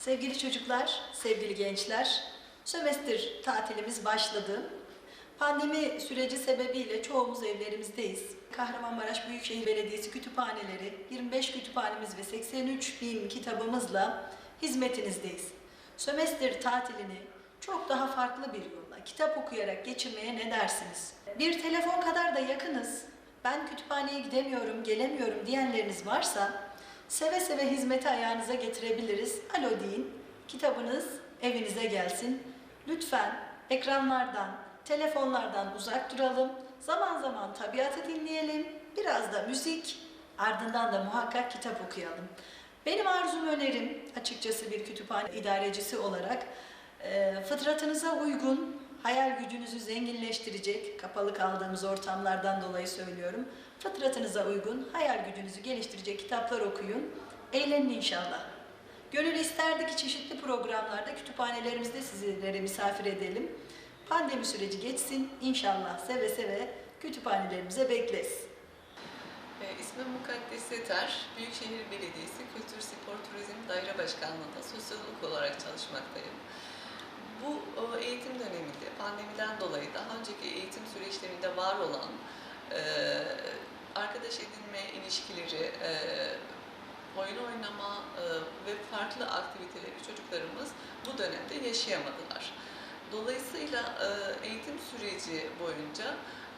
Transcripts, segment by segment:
Sevgili çocuklar, sevgili gençler, sömestr tatilimiz başladı. Pandemi süreci sebebiyle çoğumuz evlerimizdeyiz. Kahramanmaraş Büyükşehir Belediyesi kütüphaneleri 25 kütüphanemiz ve 83 bin kitabımızla hizmetinizdeyiz. Sömestr tatilini çok daha farklı bir yolla kitap okuyarak geçirmeye ne dersiniz? Bir telefon kadar da yakınız. Ben kütüphaneye gidemiyorum, gelemiyorum diyenleriniz varsa Seve seve hizmeti ayağınıza getirebiliriz. Alo deyin, kitabınız evinize gelsin. Lütfen ekranlardan, telefonlardan uzak duralım. Zaman zaman tabiatı dinleyelim, biraz da müzik, ardından da muhakkak kitap okuyalım. Benim arzum önerim, açıkçası bir kütüphane idarecisi olarak, e, fıtratınıza uygun, hayal gücünüzü zenginleştirecek, kapalı kaldığımız ortamlardan dolayı söylüyorum. Fıtratınıza uygun, hayal gücünüzü geliştirecek kitaplar okuyun. Eğlenin inşallah. Gönül isterdi ki çeşitli programlarda kütüphanelerimizde sizlere misafir edelim. Pandemi süreci geçsin, inşallah seve seve kütüphanelerimize bekleriz. E, ismim Mukaddes Yeter. Büyükşehir Belediyesi Kültür, Spor, Turizm Daire Başkanlığı'nda sosyolog olarak çalışmaktayım. Bu pandemiden dolayı daha önceki eğitim süreçlerinde var olan e, arkadaş edinme ilişkileri, e, oyun oynama e, ve farklı aktiviteleri çocuklarımız bu dönemde yaşayamadılar. Dolayısıyla e, eğitim süreci boyunca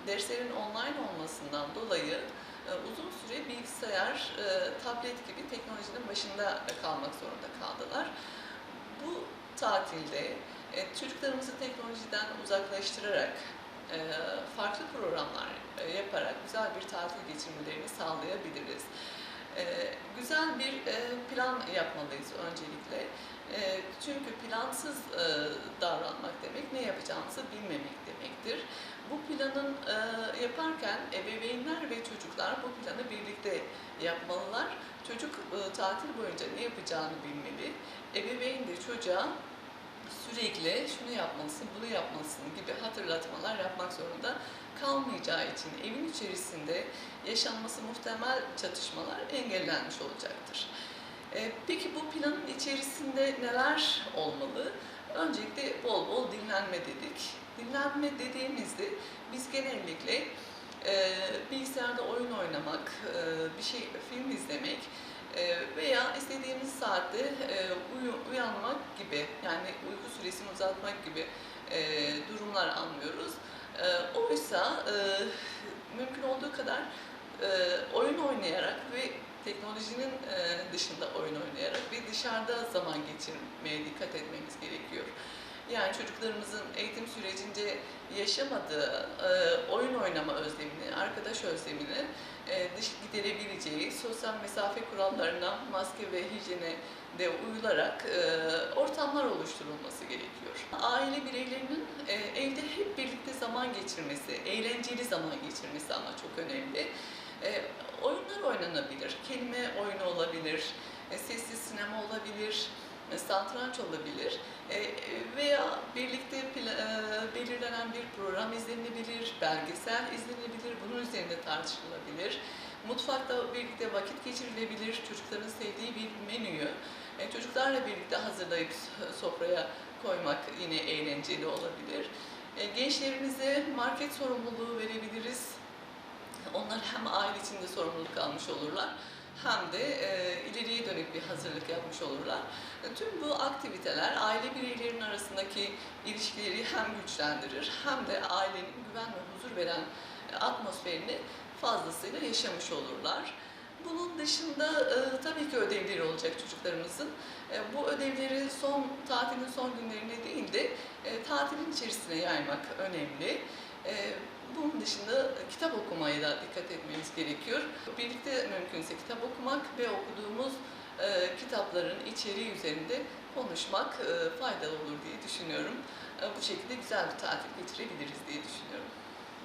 derslerin online olmasından dolayı e, uzun süre bilgisayar, e, tablet gibi teknolojinin başında kalmak zorunda kaldılar. Bu tatilde e, çocuklarımızı teknolojiden uzaklaştırarak e, farklı programlar e, yaparak güzel bir tatil geçirmelerini sağlayabiliriz. E, güzel bir plan yapmalıyız öncelikle. Çünkü plansız davranmak demek ne yapacağımızı bilmemek demektir. Bu planın yaparken ebeveynler ve çocuklar bu planı birlikte yapmalılar. Çocuk tatil boyunca ne yapacağını bilmeli. Ebeveyn de çocuğa sürekli şunu yapmalısın, bunu yapmalısın gibi hatırlatmalar yapmak zorunda kalmayacağı için evin içerisinde yaşanması muhtemel çatışmalar engellenmiş olacaktır. Ee, Peki bu planın içerisinde neler olmalı? Öncelikle bol bol dinlenme dedik. Dinlenme dediğimizde biz genellikle e, bilgisayarda oyun oynamak, e, bir şey film izlemek e, veya istediğimiz saatte e, uyanmak gibi yani uyku süresini uzatmak gibi e, durumlar anlıyoruz. E, oysa mümkün olduğu kadar oyun oynayarak ve teknolojinin dışında oyun oynayarak ve dışarıda zaman geçirmeye dikkat etmemiz gerekiyor. Yani çocuklarımızın eğitim sürecinde yaşamadığı e, oyun oynama özlemini, arkadaş özlemini e, dış giderebileceği sosyal mesafe kurallarına, maske ve hijyene de uyularak e, ortamlar oluşturulması gerekiyor. Aile bireylerinin evde hep birlikte zaman geçirmesi, eğlenceli zaman geçirmesi ama çok önemli. Oyunlar oynanabilir, kelime oyunu olabilir, sessiz sinema olabilir, satranç olabilir E, veya birlikte e, belirlenen bir program izlenebilir, belgesel izlenebilir, bunun üzerinde tartışılabilir. Mutfakta birlikte vakit geçirilebilir, çocukların sevdiği bir menüyü e, çocuklarla birlikte hazırlayıp sofraya koymak yine eğlenceli olabilir. E, Gençlerimize market sorumluluğu verebiliriz. Onlar hem aile içinde sorumluluk almış olurlar hem de e, ileriye dönük bir hazırlık yapmış olurlar. E, Tüm bu aktiviteler aile bireylerinin arasındaki ilişkileri hem güçlendirir hem de ailenin güven ve huzur veren e, atmosferini fazlasıyla yaşamış olurlar. Bunun dışında e, tabii ki ödevleri olacak çocuklarımızın. E, bu ödevleri son tatilin son günlerine değil de e, tatilin içerisine yaymak önemli. E, bunun dışında kitap okumaya da dikkat etmemiz gerekiyor. Birlikte mümkünse kitap okumak ve okuduğumuz e, kitapların içeriği üzerinde konuşmak e, faydalı olur diye düşünüyorum. E, bu şekilde güzel bir tatil geçirebiliriz diye düşünüyorum.